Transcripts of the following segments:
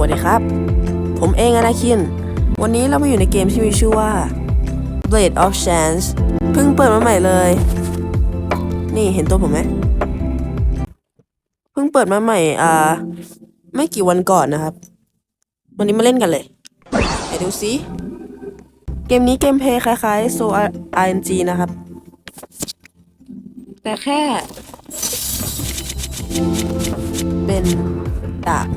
วัสดีครับ ผมเองอนาคิน วันนี้เรามาอยู่ในเกมที่มีชื่อว่า Blade of Chance เพิ่งเปิดมาใหม่เลย นี่เห็นตัวผมไหม เพิ่งเปิดมาใหม่ อ่า ไม่กี่วันก่อนนะครับ วันนี้มาเล่นกันเลยไปดูซิ เกมนี้เกมเพย์คล้ายๆ Soul RNG นะครับ แต่แค่ เป็นดาบ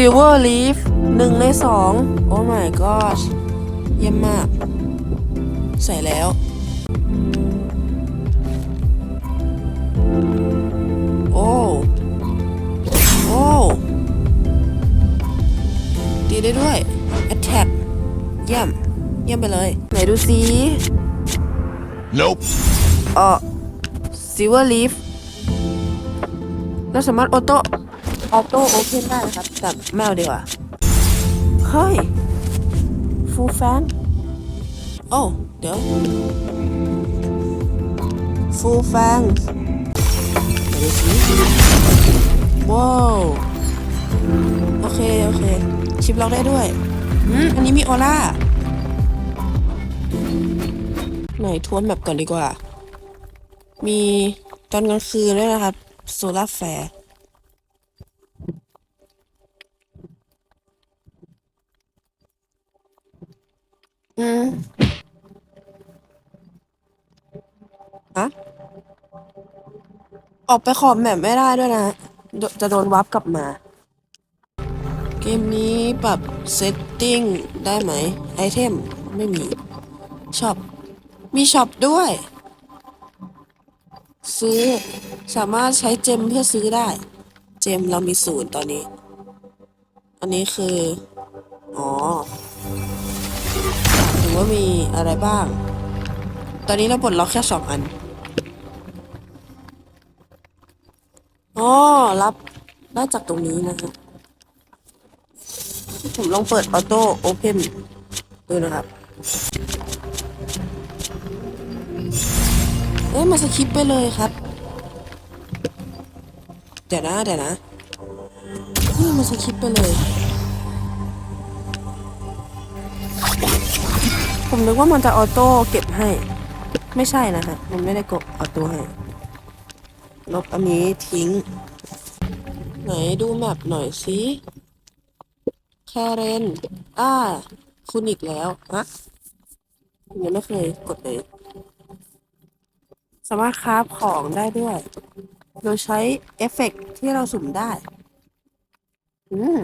Silver Leaf หนึ่งในสองโอ้ my gosh เยี่ยมมาก ใส่แล้ว โอ้ โอ้ดีได้ด้วย Attack เยี่ยม เยี่ยมไปเลย ไหนดูสิ Nope. เออ Silver Leaf เราสามารถออโต้ ออโต้โอเพนได้นะครับแต่ไม่เดีกว่า เฮ้ย ฟูลแฟน โอ้ เดี๋ยว ฟูลแฟงดูสิว้าวโอเค โอเค ชิปล็อกได้ด้วยอืมอันนี้มีออร่าไหนทวนแบบก่อนดีกว่า มีตอนกลางคืนด้วยนะครับ โซลาร์แฟร์ อืมฮะออกไปขอบแมปไม่ได้ด้วยนะโดจะโดนวับกลับมา เกมนี้ปรับเซตติ้งได้ไหม ไอเทมไม่มีช็อปมีช็อปด้วย ซื้อสามารถใช้เจมเพื่อซื้อได้ เจมเรามีศูนย์ตอนนี้ อันนี้คือ อ๋อถือ ว่ามีอะไรบ้าง ตอนนี้เราปลดล็อกแค่สองอัน อ๋อ รับได้จากตรงนี้นะครับผมลองเปิดออโต้โอเพนดูนะครับ เอ้ยมาสคิปไปเลยครับ เดี๋ยวนะ เดี๋ยวนะนี่มาสคิปไปเลย ผมนึกว่ามันจะออโต้เก็บให้ ไม่ใช่นะฮะ มันไม่ได้กดออโต้ให้ ลบอันนี้ทิ้ง ไหนดูแมปหน่อยสิแคเรนอ่า คุณอีกแล้วฮะผมยังไม่เคยกดเลย สามารถคราฟของได้ด้วย โดยใช้เอฟเฟกต์ที่เราสุ่มได้ อืม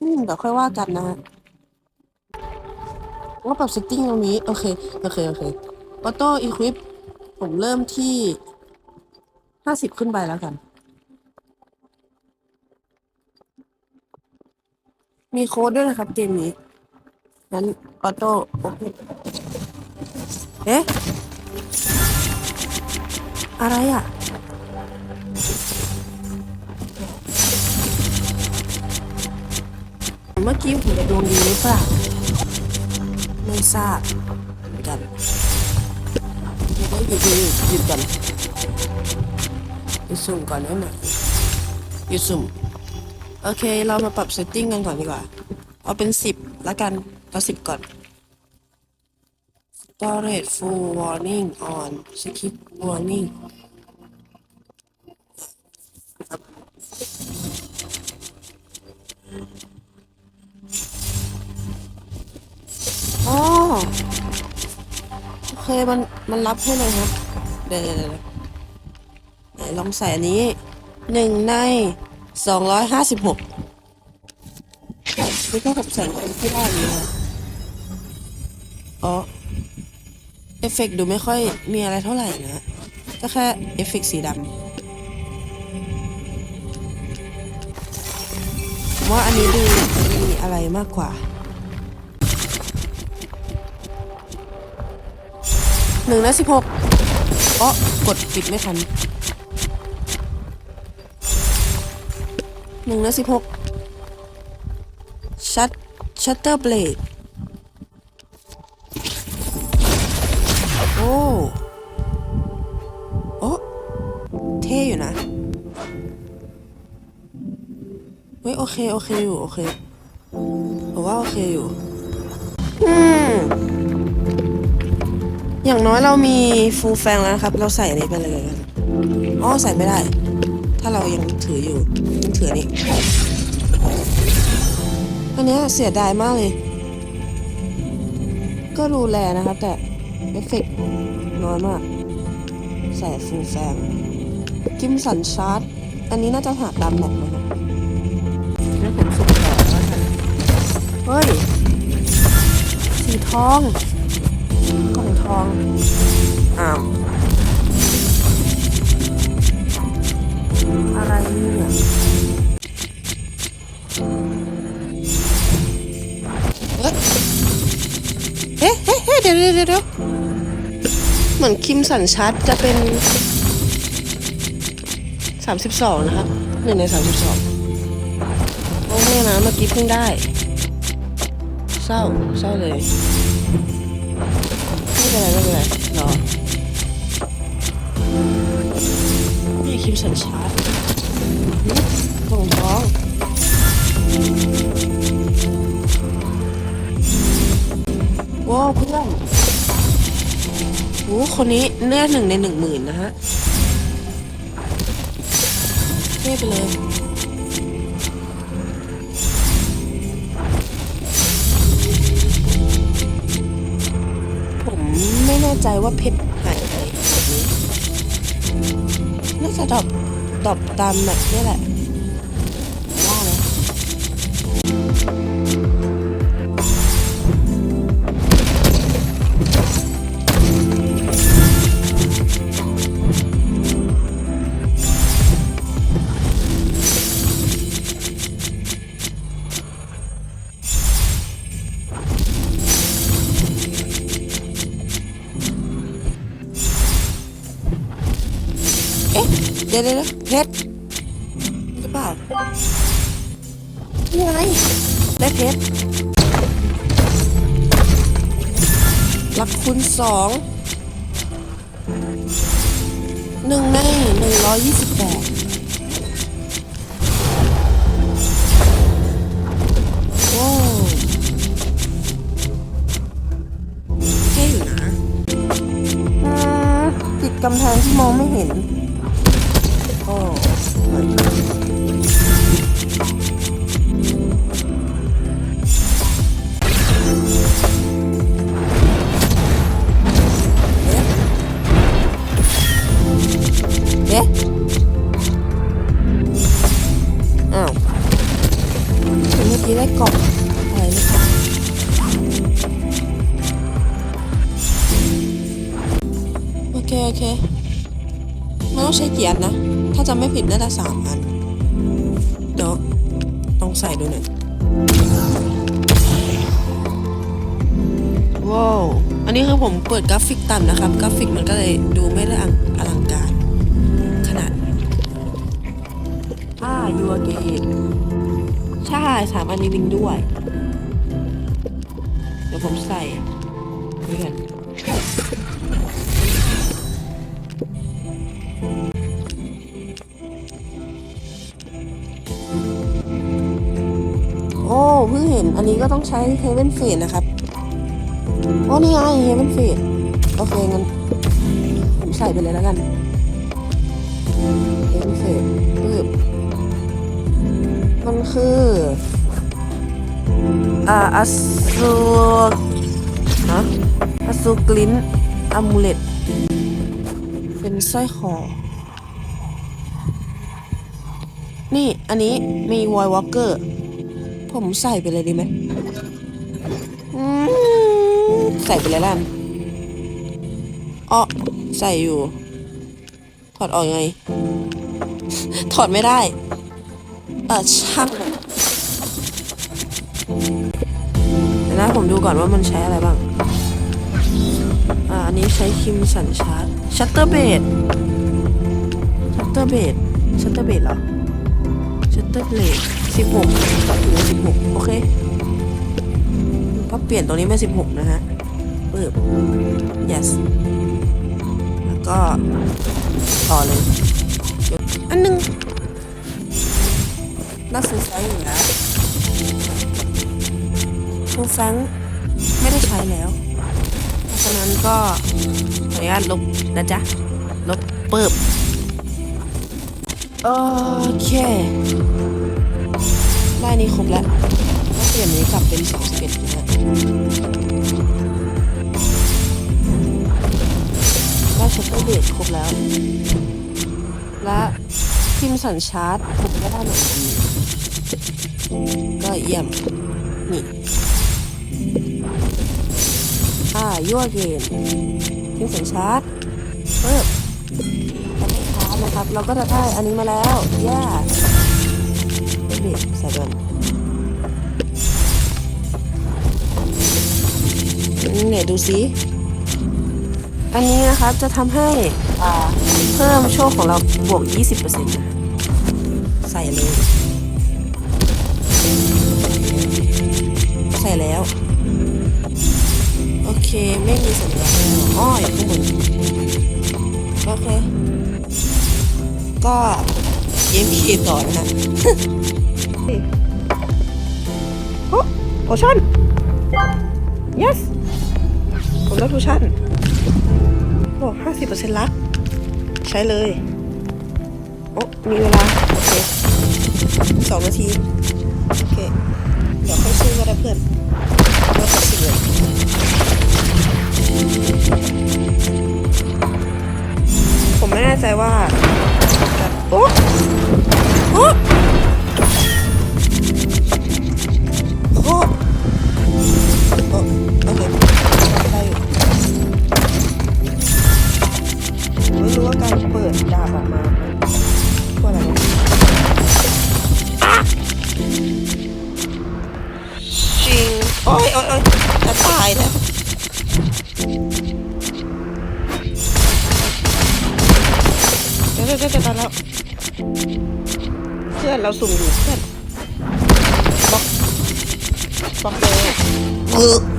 อืม เดี๋ยวค่อยว่ากันนะฮะ ว่าปรับเซตติ้งตรงนี้ โอเค โอเค โอเคออโต้อีควิปผมเริ่มที่ห้าสิบขึ้นไปแล้วกัน มีโค้ดด้วยนะครับเกมนี้งั้นออโต้โอเคเอ๊ะ อะไรอะเมื่อกี้ผมจะดวงดีหรือเปล่า ไม่ทราบเหมือนกันเดี๋ยวหยุดหยุดหยุดกันหยุดสุ่มก่อนได้ไหมหยุดสุ่มโอเค เรามาปรับเซตติ้งกันก่อนดีกว่า เอาเป็นสิบละกันเอาสิบก่อน storage full warning on skip warning อ๋อโอเคมันมันรับให้เลยครับเดี๋ยวลองใส่อันนี้หนึ่งในสองร้อยห้าสิบหกนี่ก็กับแสงที่ได้เลยอ๋อ เอฟเฟกดูไม่ค่อยมีอะไรเท่าไหร่นะก็แค่เอฟเฟกสีดำว่าอันนี้ดูมีอะไรมากกว่า หนึ่งและสิบหกอ๋อกดปิดไม่ทันหนึ่งและสิบหกชัตชัตเตอร์เบลดโอ้โอ้เท่อยู่นะฮ้ยโอเค โอเคอยู่ โอเคผมว่าโอเคอยู่ อืม อย่างน้อยเรามีฟูลแฟงแล้วนะครับ เราใส่อันนี้ไปเลยกันอ๋อใส่ไม่ได้ ถ้าเรายังถืออยู่ยังถือนี่อันเนี้ยเสียดายมากเลย ก็รูแลนะครับ แต่เอฟเฟกต์น้อยมาก ใส่ฟูลแฟงกิมสันชาร์จอันนี้น่าจะหาตามแบบนะครับงั้นผมสุ่มต่อแล้วกันเฮ้ย สีทอง องทอง อ้าว อะไรเนี่ยเอ๊ะเอ๊ะเอ๊ะเดี๋ยวเดี๋ยวเดี๋ยวเหมือนคิมสันชัดจะเป็น 32 นะครับหนึ่งใน 32 โอ้ไม่นะเมื่อกี้เพิ่งได้ เศร้า เศร้าเลย เป็นไรไม่เป็นไรรอนี่คิมสันชาร์ดกล่องท้องว้าวเพื่อนโอ้คนนี้เลือหนึ่งในหนึ่งหมื่นนะฮะเท่ไปเลย ใจว่าเพชรหายไปน่าจะดรอปดรอปตามแบบนี้แหละ ดี๋ยวเดี๋ยวเดี๋ยวเพชรหรือเปล่านี่ไงได้เพชรหลักคูณสองหนึ่งในหนึ่งร้อยยี่สิบแปดโว้วเท่อยู่นะอืมติดกำแพงที่มองไม่เห็น โอเค โอเค มันต้องใช้เกียร์นะ ถ้าจำไม่ผิดน่าจะสามอัน เดี๋ยวลองใส่ดูหน่อยว้าว อันนี้คือผมเปิดกราฟิกต่ำนะครับ กราฟิกมันก็เลยดูไม่ได้อลังการขนาดอ่ายูเกตใช่สามอันนี้วิงด้วย เดี๋ยวผมใส่ด้วยกัน็ต้องใช้ Heaven Fade นะครับโอ้นี่ไง Heaven Fade โอเคงั้นผมใส่ไปเลยแล้วกัน Heaven Fade ปึ๊บมันคืออ่าอัสูฮะอัสูกลิ้นอะมูเลตเป็นสร้อยคอนี่ อันนี้มีวอยวอลเกอร์ ผมใส่ไปเลยดีไหมอืม ใส่ไปเลยล่ะอ๋อใส่อยู่ ถอดออกยังไง ถอดไม่ได้ เออช่างมันเดี๋ยวนะผมดูก่อนว่ามันใช้อะไรบ้าง อ่า อันนี้ใช้คิมสันชาร์จชัตเตอร์เบดชัตเตอร์เบดชัตเตอร์เบดเหรอ ชัตเตอร์เบดสิบหกต่อถึงสิบหกโอเคก็เปลี่ยนตรงนี้เป็นสิบหกนะฮะ ปึ๊บ yes แล้วก็ต่อเลยอันหนึงได้ก็ซื้อแฟรงค์อยู่แล้วฟูแฟงไม่ได้ใช้แล้ว เพราะฉะนั้นก็ขออนุญาตลบนะจ๊ะ ลบเปิบโอเคได้นี้ครบแล้วก็เปลี่ยนนี้กลับเป็น31นะฮะได้ชั ตเตอร์เบรดครบแล้ว และพิมพ์สัญชาร์ตผมก็ได้เหมือนกันก็เยี่ยม นี่อ่ายั่วเกมพิมพ์สัญชาร์ตเพิ่มแล้วก็ชานะครับ เราก็จะได้อันนี้มาแล้วย่าเบรดใส่กันเนี่ยดูสิ อันนี้นะครับจะทำให้อ่าเพิ่มโชคของเราบวก 20%นะใส่เลย ใส่แล้ว โอเคไม่มีสัญญาณอ้ออยู่ข้างบนโอเค ก็เยี่ยมคีต่อนะฮะโอ้โพชั่น yes ผมได้โพชั่น บอกห้าสิบเปอร์เซ็นต์ลัก ใช้เลย โอ้มีเวลา โอเคสองนาที โอเค เดี๋ยวค่อยซื้อก็ได้เพื่อนว่าจะซื้อเลยผมไม่แน่ใจว่าโอ้โอ้ โอ้ยโอ้ยโอ้ยจะตายแล้วเดี๋ยวเดี๋ยวเดี๋ยวตายแล้วเพื่อนเราสุ่มอยู่เพื่อนบล็อกบล็อกเลย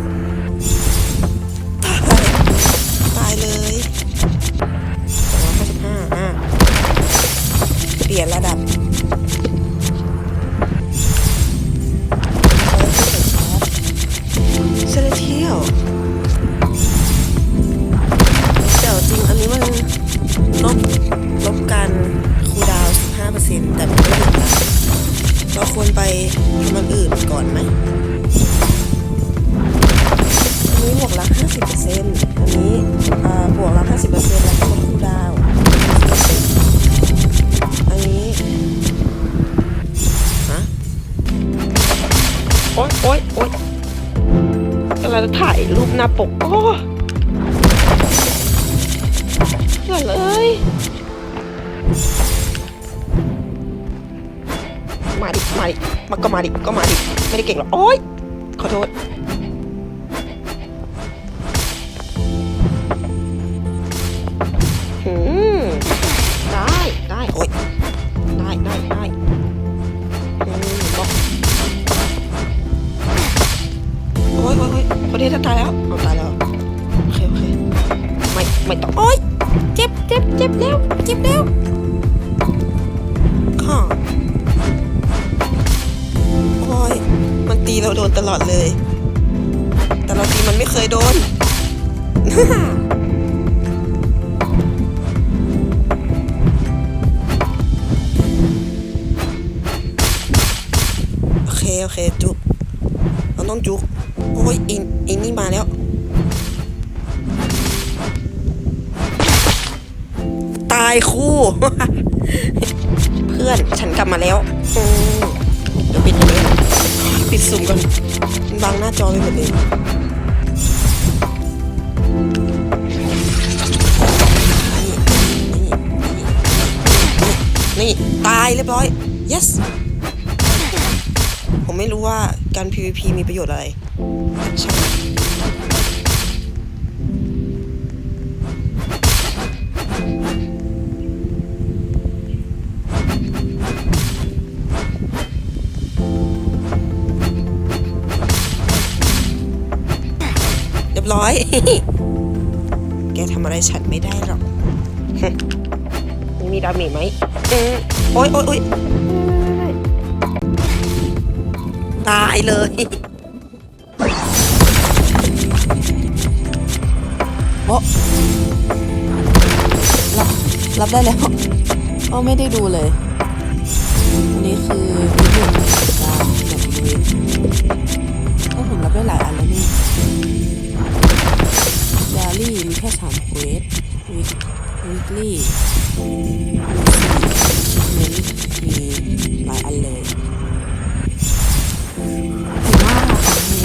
ถ่ายรูปหน้าปก โอ้เกิดเลยมาดิมาดิมาก็มาดิก็มาดิ ไม่ได้เก่งหรอก โอ๊ย ขอโทษ คนนี้ถ้าตายแล้วเอาตายแล้วโอเคโอเคไม่ไม่ต้องโอ๊ยเจ็บเจ็บเจ็บแล้วเจ็บแล้วข้าโอ๊ยมันตีเราโดนตลอดเลย แต่เราตีมันไม่เคยโดนโอเคโอเคจุกเราต้องจุกโอ้ยอินอินนี่มาแล้ว ตายคู่ เพื่อนฉันกลับมาแล้วเดี๋ยวปิดอันนี้ปิดสุ่มก่อนบังหน้าจอไปหมดเลยนี่ ตายเรียบร้อย yes ผมไม่รู้ว่าการ PVP มีประโยชน์อะไร เรียบร้อย แกทำอะไรฉันไม่ได้หรอกมีดาเมจไหมอืมโอ๊ยโอ๊ยโอ๊ยตายเลย โอ้รับรับได้แล้วโอ้ไม่ได้ดูเลย อันนี้คือวิดีการแบบนี้ก็ผมรับได้หลายอันแล้วนี่ดารี่มีแค่สามเควสวิกวิกลี่มีมีหลายอันเลยผมว่ามี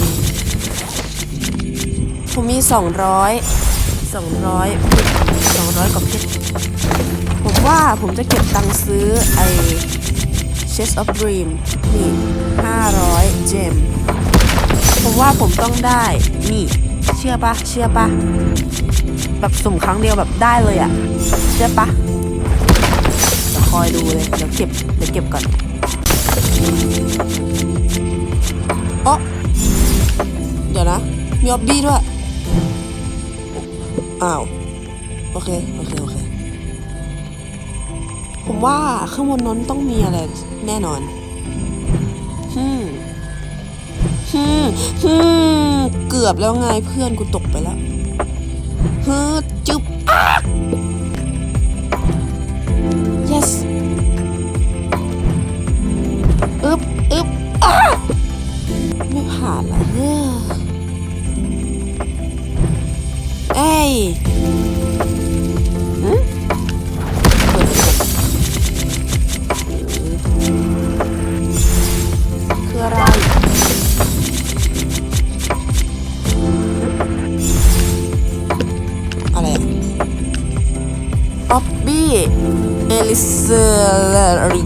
ผมมีสองร้อย สองร้อยสองร้อยกว่าเพชรผมว่าผมจะเก็บตังค์ซื้อไอ Chest of Dream นี่ 500 เจม ผมว่าผมต้องได้ นี่ เชื่อปะเชื่อปะแบบสุ่มครั้งเดียวแบบได้เลยอะเชื่อปะจะคอยดูเลยเดี๋ยวเก็บเดี๋ยวเก็บก่อนโอะเดี๋ยวนะ มีออบบี้ด้วย อ้าวโอเค โอเค โอเค ผมว่าข้างบนนั้นต้องมีอะไรแน่นอนฮึมฮึมฮึมเกือบแล้วไงเพื่อนกูตกไปแล้วเฮ้อจุ๊บอ้า yes อึ๊บอึ๊บอ้าไม่ผ่านละเฮ้อเอ้ย คืออะไร อะไรอะออบบี้ เอลิเซอริ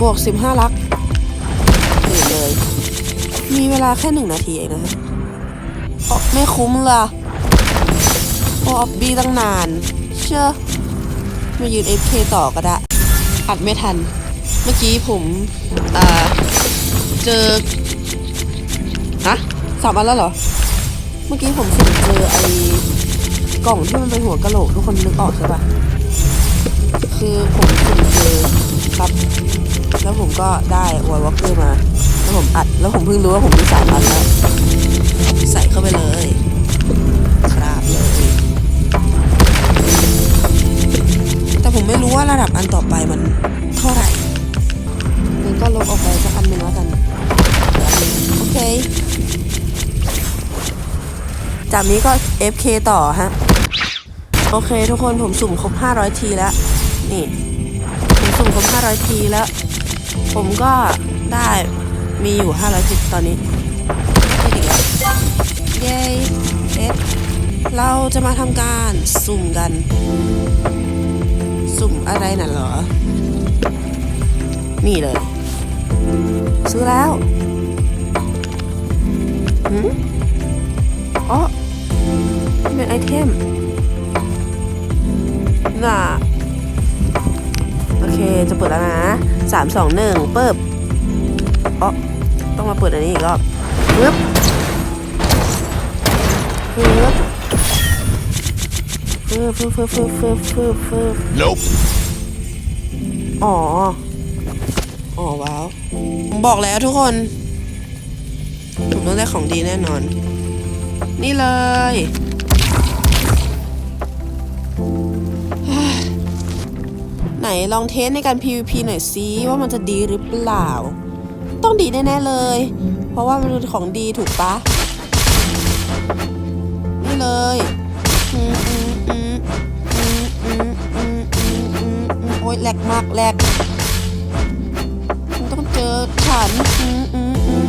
บวกสิบห้าลักเลย มีเวลาแค่หนึ่งนาทีเองนะฮะอ๋อไม่คุ้มละเพราะ ออบบี้ตั้งนาน เชื่อมายืน FK ต่อก็ได้ อัดไม่ทัน เมื่อกี้ผมอ่าเจอฮะสามอันแล้วเหรอ เมื่อกี้ผมสุ่มเจอไอ้กล่องที่มันเป็นหัวกะโหลกทุกคนนึกออกใช่ปะคือผมสุ่มเจอครับ แล้วผมก็ได้วอลวอลเกอร์มา แล้วผมอัด แล้วผมเพิ่งรู้ว่าผมมีสามอันแล้ว ใส่เข้าไปเลย ไม่รู้ว่าระดับอันต่อไปมันเท่าไหร่งั้นก็ลบออกไปสักอันหนึ่งแล้วกัน โอเค จากนี้ก็ FK ต่อฮะ โอเคทุกคนผมสุ่มครบ 500 ทีแล้ว นี่ ผมสุ่มครบ 500 ทีแล้ว ผมก็ได้มีอยู่ 500 ทีตอนนี้ไม่ดีแล้วเย้เอสเราจะมาทำการสุ่มกัน สุ่มอะไรน่ะเหรอ นี่เลย ซื้อแล้วหืมอ๋อเป็นไอเทม น่ะ โอเค จะเปิดแล้วนะสามสองหนึ่งเปิบอ๋อต้องมาเปิดอันนี้อีกรอบปึ๊บปึ๊บ ปึ๊บปึ๊บปึ๊บปึ๊บปึ๊บปึ๊บปึ๊บ Nope. อ๋อ อ๋อว้าวผมบอกแล้วทุกคน ผมต้องได้ของดีแน่นอน นี่เลยไหนลองเทสในการ PVP หน่อยซิว่ามันจะดีหรือเปล่า ต้องดีแน่ ๆ เลย เพราะว่ามันเป็นของดีถูกปะ มากแหลกมันต้องเจอฉันอืมอืมอืม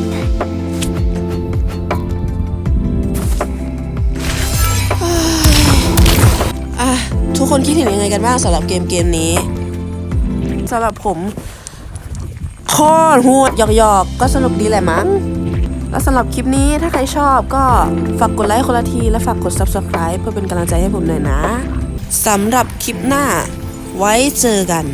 อะทุกคนคิดเห็นยังไงกันบ้างสำหรับเกมเกมนี้สำหรับผมโคตรโหดหยอกๆ ก็สนุกดีแหละมั้ง แล้วสำหรับคลิปนี้ถ้าใครชอบก็ฝากกดไลค์คนละที และฝากกด Subscribe เพื่อเป็นกำลังใจให้ผมหน่อยนะสำหรับคลิปหน้าไว้เจอกัน